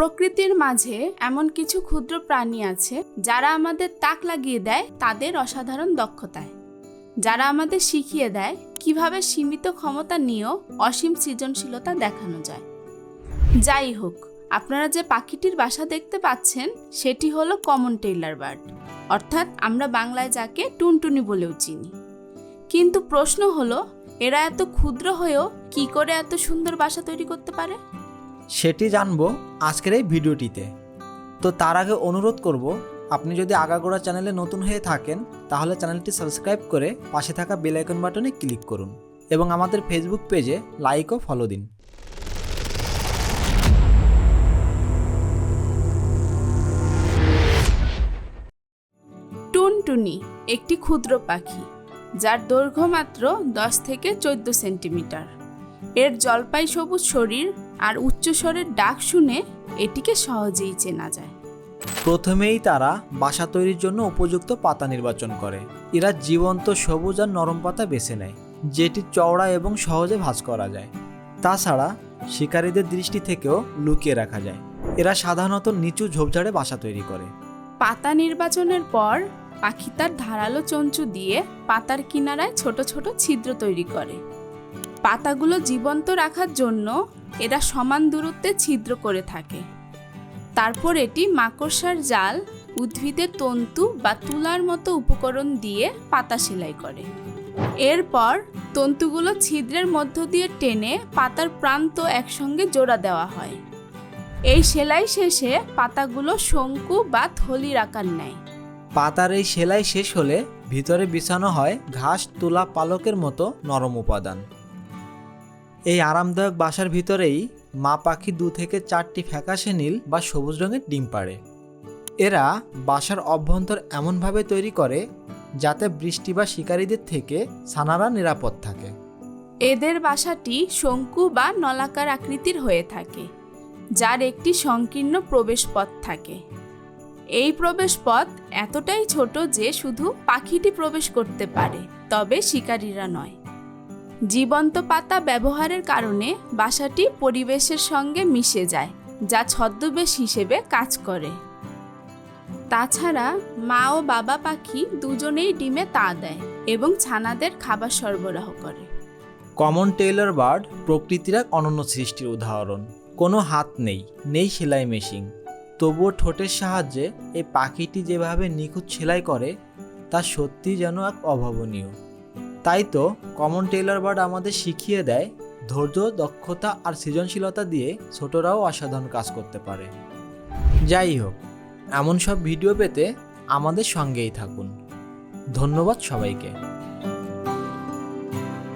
প্রকৃতির মাঝে এমন কিছু ক্ষুদ্র প্রাণী আছে, যারা আমাদের তাক লাগিয়ে দেয় তাদের অসাধারণ দক্ষতায়। যারা আমাদের শিখিয়ে দেয় কীভাবে সীমিত ক্ষমতা নিয়েও অসীম সৃজনশীলতা দেখানো যায়। যাই হোক, আপনারা যে পাখিটির বাসা দেখতে পাচ্ছেন, সেটি হলো কমন টেইলার বার্ড। অর্থাৎ আমরা বাংলায় যাকে টুনটুনি বলেও চিনি। কিন্তু প্রশ্ন হলো, এরা এত ক্ষুদ্র হয়েও কি করে এত সুন্দর বাসা তৈরি করতে পারে? সেটি জানব আজকের এই ভিডিওটিতে। তো তার আগে অনুরোধ করব, আপনি যদি আগাগোড়া চ্যানেলে নতুন হয়ে থাকেন, তাহলে চ্যানেলটি সাবস্ক্রাইব করে পাশে থাকা বেল আইকন বাটনে ক্লিক করুন এবং আমাদের ফেসবুক পেজে লাইক ও ফলো দিন। টুনটুনি একটি ক্ষুদ্র পাখি, যার দৈর্ঘ্য মাত্র দশ থেকে চোদ্দ সেন্টিমিটার। এর জলপাই সবুজ শরীর আর উচ্চস্বরের ডাক শুনে এটিকে সহজেই চেনা যায়। প্রথমেই তারা বাসা তৈরির জন্য উপযুক্ত পাতা নির্বাচন করে। এরা জীবন্ত সবুজ আর নরম পাতা বেছে নেয় যেটি চওড়া এবং সহজে ভাঁজ করা যায়। তাছাড়া শিকারীদের দৃষ্টি থেকেও লুকিয়ে রাখা যায়। এরা সাধারণত নিচু ঝোপঝাড়ে বাসা তৈরি করে। পাতা নির্বাচনের পর পাখি তার ধারালো চঞ্চু দিয়ে পাতার কিনারায় ছোট ছোট ছিদ্র তৈরি করে। পাতাগুলো জীবন্ত রাখার জন্য এরা সমান দূরত্বে ছিদ্র করে থাকে। তারপর এটি মাকড়সার জাল, উদ্ভিদের তন্তু বা তুলার মতো উপকরণ দিয়ে পাতা সেলাই করে। এরপর তন্তুগুলো ছিদ্রের মধ্য দিয়ে টেনে পাতার প্রান্ত একসঙ্গে জোড়া দেওয়া হয়। এই সেলাই শেষে পাতাগুলো শঙ্কু বা থলির আকার নেয়। পাতার এই সেলাই শেষ হলে ভিতরে বিছানো হয় ঘাস, তুলা, পালকের মতো নরম উপাদান। এই আরামদায়ক বাসার ভিতরেই মা পাখি দু থেকে চারটি ফ্যাকাশে নীল বা সবুজ রঙের ডিম পাড়ে। এরা বাসার অভ্যন্তর এমনভাবে তৈরি করে যাতে বৃষ্টি বা শিকারীদের থেকে সানারা নিরাপদ থাকে। এদের বাসাটি শঙ্কু বা নলাকার আকৃতির হয়ে থাকে, যার একটি সংকীর্ণ প্রবেশপথ থাকে। এই প্রবেশপথ এতটাই ছোট যে শুধু পাখিটি প্রবেশ করতে পারে, তবে শিকারীরা নয়। জীবন্ত পাতা ব্যবহারের কারণে বাসাটি পরিবেশের সঙ্গে মিশে যায়, যা ছদ্মবেশ হিসেবে কাজ করে। তাছাড়া মা ও বাবা পাখি দুজনেই ডিমে তা দেয় এবং ছানাদের খাবার সরবরাহ করে। কমন টেইলর বার্ড প্রকৃতির এক অনন্য সৃষ্টির উদাহরণ। কোনো হাত নেই নেই সেলাই মেশিন। তবুও ঠোঁটের সাহায্যে এই পাখিটি যেভাবে নিখুঁত সেলাই করে, তা সত্যি যেন এক অভাবনীয়। তাই তো কমন টেইলর বার্ড আমাদের শিখিয়ে দেয় ধৈর্য, দক্ষতা আর সৃজনশীলতা দিয়ে ছোটরাও অসাধারণ কাজ করতে পারে। যাই হোক, এমন সব ভিডিও পেতে আমাদের সঙ্গেই থাকুন। ধন্যবাদ সবাইকে।